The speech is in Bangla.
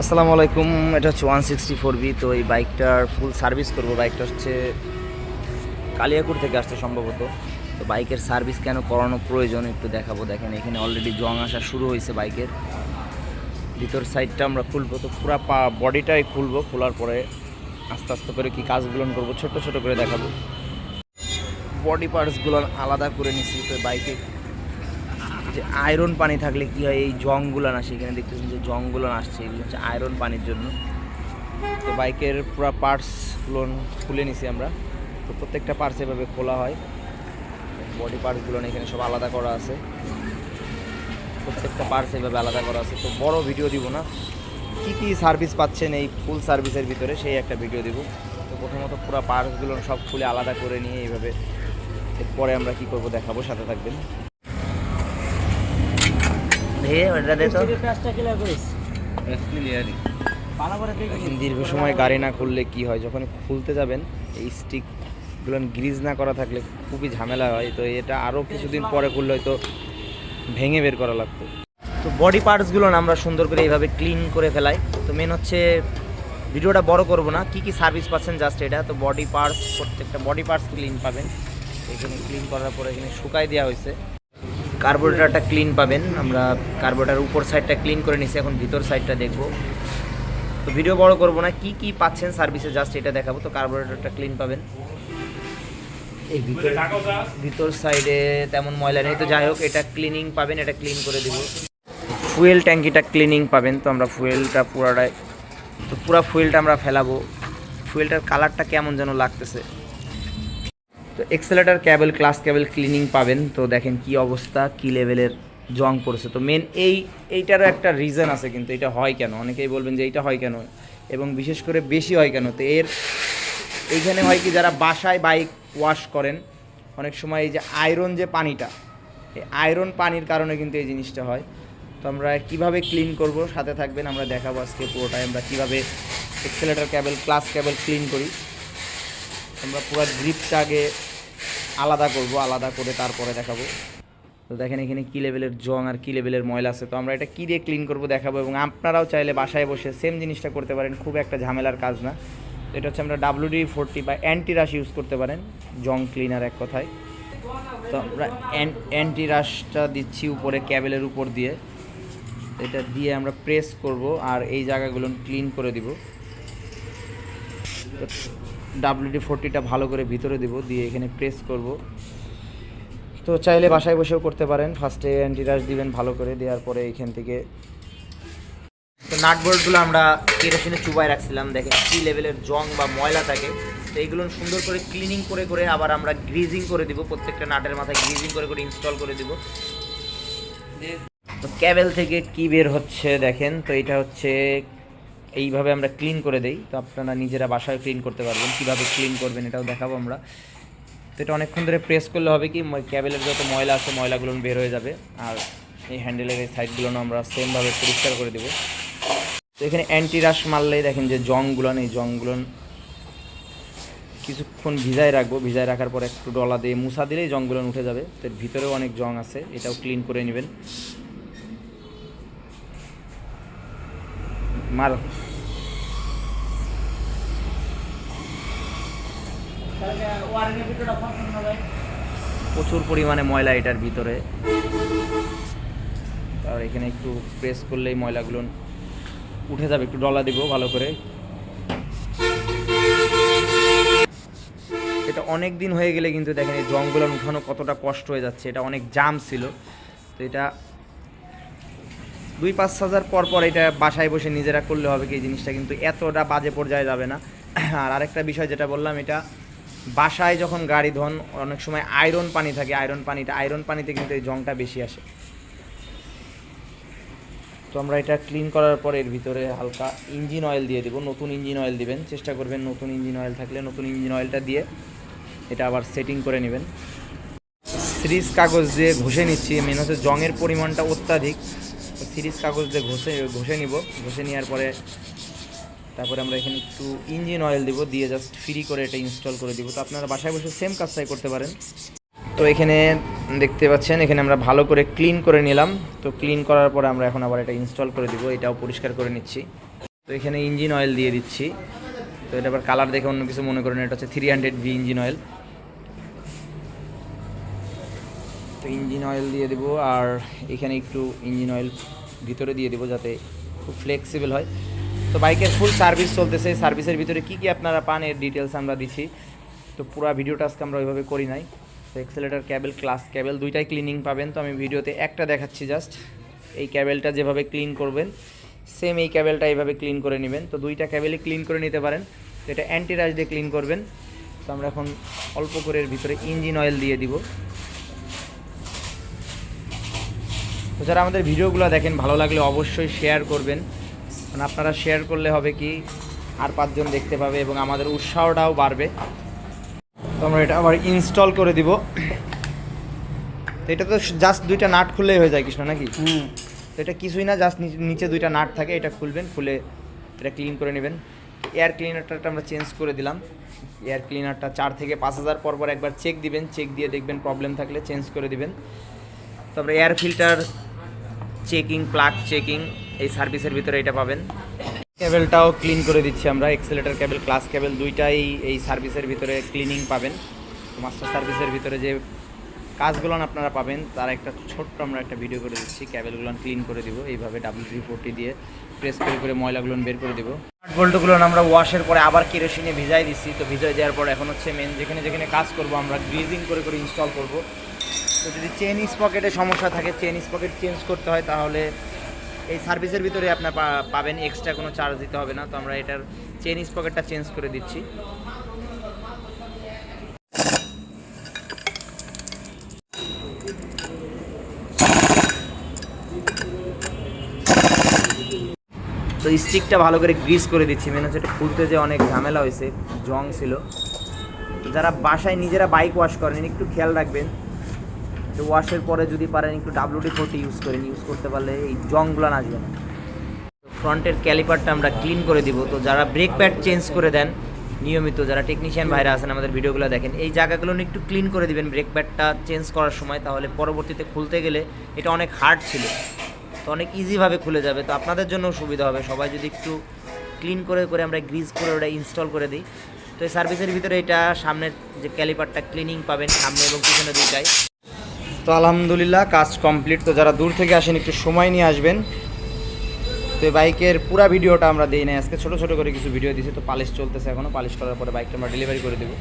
আসসালামু আলাইকুম, এটা হচ্ছে ওয়ান সিক্সটি ফোর বি, তো এই বাইকটার ফুল সার্ভিস করব। বাইকটা হচ্ছে কালিয়াকুর থেকে আসছে সম্ভবত। তো বাইকের সার্ভিস কেন করানো প্রয়োজন একটু দেখাবো। দেখেন, এখানে অলরেডি জং আসা শুরু হয়েছে বাইকের। ভিতর সাইডটা আমরা খুলবো। তো পুরা পা বডিটাই খুলবো। খোলার পরে আস্তে আস্তে করে কি কাজগুলো করব ছোট ছোট করে দেখাবো। বডি পার্টসগুলো আলাদা করে নিচ্ছি তো বাইকে যে আয়রন পানি থাকলে কি হয়? এই জংগুলো আসে এখানে দেখতেছেন যে জংগুলো আসছে, এগুলো হচ্ছে আয়রন পানির জন্য। তো বাইকের পুরো পার্টসগুলো খুলে নিছি আমরা। তো প্রত্যেকটা পার্টস এভাবে খোলা হয়। বডি পার্টসগুলো এখানে সব আলাদা করা আছে। প্রত্যেকটা পার্টস এভাবে আলাদা করা আছে। তো বড় ভিডিও দিব না। কী কী সার্ভিস পাচ্ছেন এই ফুল সার্ভিসের ভিতরে, সেই একটা ভিডিও দিব। তো প্রথমত পুরো পার্টসগুলো সব খুলে আলাদা করে নিয়ে এইভাবে, এরপরে আমরা কি করব দেখাবো, সাথে থাকবেন। হে ওটা দে তো। দীর্ঘ সময় গাড়ি না খুললে কি হয়? যখন খুলতে যাবেন এই স্টিকগুলো গ্রিজ না করা থাকলে খুবই ঝামেলা হয়। তো এটা আরও কিছুদিন পরে খুললে হয়তো ভেঙে বের করা লাগতো। তো বডি পার্টসগুলো আমরা সুন্দর করে এইভাবে ক্লিন করে ফেলাই। তো মেন হচ্ছে ভিডিওটা বড় করব না। কি কি সার্ভিস পাচ্ছেন জাস্ট এটা। তো বডি পার্টস প্রত্যেকটা বডি পার্টস ক্লিন পাবেন। এখানে ক্লিন করার পরে এখানে শুকাই দেওয়া হয়েছে। কার্বোরেটারটা ক্লিন পাবেন। আমরা কার্বোরেটার উপর সাইডটা ক্লিন করে নিছি, এখন ভিতর সাইডটা দেখব। তো ভিডিও বড় করব না, কি কি পাচ্ছেন সার্ভিসে জাস্ট এটা দেখাবো। তো কার্বোরেটরটা ক্লিন পাবেন। এই ভিতর ভিতর সাইডে তেমন ময়লা নেই। তো যাই হোক, এটা ক্লিনিং পাবেন, এটা ক্লিন করে দিব। ফুয়েল ট্যাঙ্কিটা ক্লিনিং পাবেন। তো আমরা ফুয়েলটা পুরাটাই তো পুরো ফুয়েলটা আমরা ফেলাবো। ফুয়েলটার কালারটা কেমন যেন লাগতেছে। তো accelerator cable clutch cable cleaning পাবেন। তো দেখেন কি অবস্থা, কি লেভেলের জং পড়েছে। তো মেন এই, এইটারও একটা রিজন আছে কিন্তু এটা হয় কেন? অনেকেই বলবেন যে এইটা হয় কেন? এবং বিশেষ করে বেশি হয় কেন? তো এর, এইখানে হয় কি যারা বাসায় বাইক ওয়াশ করেন, অনেক সময় এই যে আয়রন যে পানিটা, এই আয়রন পানির কারণে কিন্তু এই জিনিসটা হয়। তো আমরা কীভাবে ক্লিন করব সাথে থাকবেন, আমরা দেখাবো আজকে পুরোটাই। আমরা কীভাবে accelerator cable clutch cable clean করি। আমরা পুরো গ্রিপটা আগে আলাদা করব, আলাদা করে তারপরে দেখাবো। তো দেখেন এখানে কী লেভেলের জং আর কী লেভেলের ময়লা আছে। তো আমরা এটা কী দিয়ে ক্লিন করব দেখাবো এবং আপনারাও চাইলে বাসায় বসে সেম জিনিসটা করতে পারেন, খুব একটা ঝামেলার কাজ না। এটা হচ্ছে আমরা ডাব্লিউডি ফোরটি বা অ্যান্টি রাশ ইউজ করতে পারেন, জং ক্লিনার এক কথায়। তো আমরা অ্যান্টি রাশটা দিচ্ছি উপরে ক্যাবেলের উপর দিয়ে। এটা দিয়ে আমরা প্রেস করব আর এই জায়গাগুলো ক্লিন করে দিব। ডাব্লিউডি ফোরটিটা ভালো করে ভিতরে দিব, দিয়ে এখানে প্রেস করব। তো চাইলে বাসায় বসেও করতে পারেন। ফার্স্টে অ্যান্টিরাস দিবেন ভালো করে, দেওয়ার পরে এখান থেকে। তো নাটবোর্ডগুলো আমরা কেরোসিনে চুবাই রাখছিলাম। দেখেন কী লেভেলের জং বা ময়লা থাকে। তো এইগুলো সুন্দর করে ক্লিনিং করে করে আবার আমরা গ্রিজিং করে দিব। প্রত্যেকটা নাটের মাথায় গ্রিজিং করে করে ইনস্টল করে দিব। ক্যাবেল থেকে কি বের হচ্ছে দেখেন। তো এটা হচ্ছে এইভাবে আমরা ক্লিন করে দেই। তো আপনারা নিজেরা বাসায় ক্লিন করতে পারবেন। কীভাবে ক্লিন করবেন এটাও দেখাবো আমরা। তো এটা অনেকক্ষণ ধরে প্রেস করলে হবে কি ক্যাবেলের যত ময়লা আছে, ময়লাগুলো বের হয়ে যাবে। আর এই হ্যান্ডেলের এই সাইডগুলো আমরা সেমভাবে পরিষ্কার করে দেবো। তো এখানে অ্যান্টি রাশ মারলেই দেখেন যে জংগুলো এই জংগুলো কিছুক্ষণ ভিজায় রাখব। ভিজায় রাখার পর একটু ডলা দিয়ে মুছা দিলেই জংগুলো উঠে যাবে। তো ভিতরেও অনেক জং আছে, এটাও ক্লিন করে নেবেন। মারো। প্রচুর পরিমাণে ময়লা এটার ভিতরে। আর এখানে একটু প্রেস করলেই ময়লাগুলো উঠে যাবে, একটু ডলা দিব ভালো করে। এটা অনেক দিন হয়ে গেলে কিন্তু দেখেন এই জঙ্গল উঠানো কতটা কষ্ট হয়ে যাচ্ছে, এটা অনেক জাম ছিল। তো এটা দুই পাঁচ হাজার পর পর এটা বাসায় বসে নিজেরা করলে হবে কি এই জিনিসটা কিন্তু এতটা বাজে পর্যায়ে যাবে না। আর আরেকটা বিষয় যেটা বললাম, এটা বাসায় যখন গাড়ি ধন, অনেক সময় আয়রন পানি থাকে আয়রন পানিটা আয়রন পানিতে কিন্তু এই জংটা বেশি আসে। তো আমরা এটা ক্লিন করার পর এর ভিতরে হালকা ইঞ্জিন অয়েল দিয়ে দেবো। নতুন ইঞ্জিন অয়েল দিবেন, চেষ্টা করবেন নতুন ইঞ্জিন অয়েল থাকলে নতুন ইঞ্জিন অয়েলটা দিয়ে এটা আবার সেটিং করে নেবেন। সিরিজ কাগজ দিয়ে ঘষে নিচ্ছি মেন হচ্ছে জংয়ের পরিমাণটা অত্যাধিক। সিরিজ কাগজ দিয়ে ঘষে ঘষে নিব। ঘষে নেওয়ার পরে তারপরে আমরা এখানে একটু ইঞ্জিন অয়েল দিব, দিয়ে জাস্ট ফ্রি করে এটা ইনস্টল করে দিব। তো আপনারা বাসায় বসে সেম কাজটাই করতে পারেন। তো এখানে দেখতে পাচ্ছেন, এখানে আমরা ভালো করে ক্লিন করে নিলাম। তো ক্লিন করার পরে আমরা এখন আবার এটা ইনস্টল করে দিব, এটাও পরিষ্কার করে নিচ্ছি। তো এখানে ইঞ্জিন অয়েল দিয়ে দিচ্ছি। তো এটা আবার কালার দেখে অন্য কিছু মনে করেন, এটা হচ্ছে three hundred V engine oil তো ইঞ্জিন অয়েল দিয়ে দেবো, আর এখানে একটু ইঞ্জিন অয়েল ভিতরে দিয়ে দেবো, যাতে খুব ফ্লেক্সিবল হয়। তো বাইকের ফুল সার্ভিস চলতেছে। সার্ভিসের ভিতরে কী কী আপনারা পান, এর ডিটেলস আমরা দিচ্ছি তো পুরো ভিডিওটা আজকে আমরা ওইভাবে করি নাই। তো এক্সেলেটার ক্যাবেল ক্লাস ক্যাবেল দুইটাই ক্লিনিং পাবেন। তো আমি ভিডিওতে একটা দেখাচ্ছি জাস্ট এই ক্যাবেলটা যেভাবে ক্লিন করবেন সেম এই ক্যাবেলটা এইভাবে ক্লিন করে নেবেন। তো দুইটা ক্যাবেলই ক্লিন করে নিতে পারেন। তো এটা অ্যান্টিরাজ দিয়ে ক্লিন করবেন। তো আমরা এখন অল্প করে এর ভিতরে ইঞ্জিন অয়েল দিয়ে দিব। তো যারা আমাদের ভিডিওগুলো দেখেন, ভালো লাগলে অবশ্যই শেয়ার করবেন। কারণ আপনারা শেয়ার করলে হবে কি আর পাঁচজন দেখতে পাবে এবং আমাদের উৎসাহটাও বাড়বে। তো আমরা এটা আবার ইনস্টল করে দিব। তো এটা তো জাস্ট দুইটা নাট খুললেই হয়ে যায় কৃষ্ণ নাকি? হুম। তো এটা কিছুই না জাস্ট নিচে দুইটা নাট থাকে এটা খুলবেন খুলে এটা ক্লিন করে নেবেন। এয়ার ক্লিনারটা আমরা চেঞ্জ করে দিলাম। এয়ার ক্লিনারটা চার থেকে পাঁচ হাজার পর পর একবার চেক দিবেন চেক দিয়ে দেখবেন প্রবলেম থাকলে চেঞ্জ করে দিবেন। তারপরে air filter checking, plug checking, এই সার্ভিসের ভিতরে এটা পাবেন। কেবেলটাও ক্লিন করে দিচ্ছি আমরা, এক্সেলেটার কেবল ক্লাস কেবল, দুইটাই এই সার্ভিসের ভিতরে ক্লিনিং পাবেন। মাস্টার সার্ভিসের ভিতরে যে কাজগুলো আপনারা পাবেন, তার একটা ছোট্ট আমরা একটা ভিডিও করে দিচ্ছি। ক্যাবেলগুলো ক্লিন করে দিব, এইভাবে ডাব্লিউ ফোরটি দিয়ে প্রেস করে করে ময়লাগুলো বের করে দিব। বোল্টগুলো আমরা ওয়াশের পরে আবার কেরোসিনে ভিজাই দিচ্ছি। তো ভিজাই দেওয়ার পর এখন হচ্ছে মেন যেখানে যেখানে কাজ করব, আমরা গ্রিজিং করে করে ইনস্টল করব। তো যদি চেন স্পকেটে সমস্যা থাকে চেন স্পকেট চেঞ্জ করতে হয়, তাহলে এই সার্ভিসের ভিতরে আপনার পাবেন এক্সট্রা কোনো চার্জ দিতে হবে না। তো আমরা এটার চেন স্পকেটটা চেঞ্জ করে দিচ্ছি। তো স্টিকটা ভালো করে গ্রিস করে দিচ্ছি। মেন হচ্ছে এটা খুলতে যে অনেক ঝামেলা হয়েছে জং ছিল। যারা বাসায় নিজেরা বাইক ওয়াশ করেন, একটু খেয়াল রাখবেন। তো ওয়াশের পরে যদি পারেন একটু ডাব্লিউডি ফোরটি ইউজ করেন ইউজ করতে পারলে এই জংগুলো আসবে না। ফ্রন্টের ক্যালিপারটা আমরা ক্লিন করে দিব। তো যারা ব্রেক প্যাড চেঞ্জ করে দেন, নিয়মিত যারা টেকনিশিয়ান ভাইরা আছেন আমাদের ভিডিওগুলো দেখেন, এই জায়গাগুলো একটু ক্লিন করে দিবেন ব্রেক প্যাডটা চেঞ্জ করার সময়, তাহলে পরবর্তীতে খুলতে গেলে এটা অনেক হার্ড ছিল। তো অনেক ইজিভাবে খুলে যাবে। তো আপনাদের জন্য সুবিধা হবে। সবাই যদি একটু ক্লিন করে করে আমরা গ্রিজ করে ওটা ইনস্টল করে দিই। তো এই সার্ভিসের ভিতরে এটা সামনের যে ক্যালিপারটা ক্লিনিং পাবেন, সামনে এবং পিছনে দুইটাই তো আলহামদুলিল্লাহ, কাজ কমপ্লিট তো যারা দূর থেকে আসেন, একটু সময় নিয়ে আসবেন। তো এই বাইকের পুরো ভিডিওটা আমরা দিই নাই। আজকে ছোটো ছোটো করে কিছু ভিডিও দিয়েছি তো পালিশ চলতেছে এখনও পালিশ করার পরে বাইকটা আমরা ডেলিভারি করে দেবো।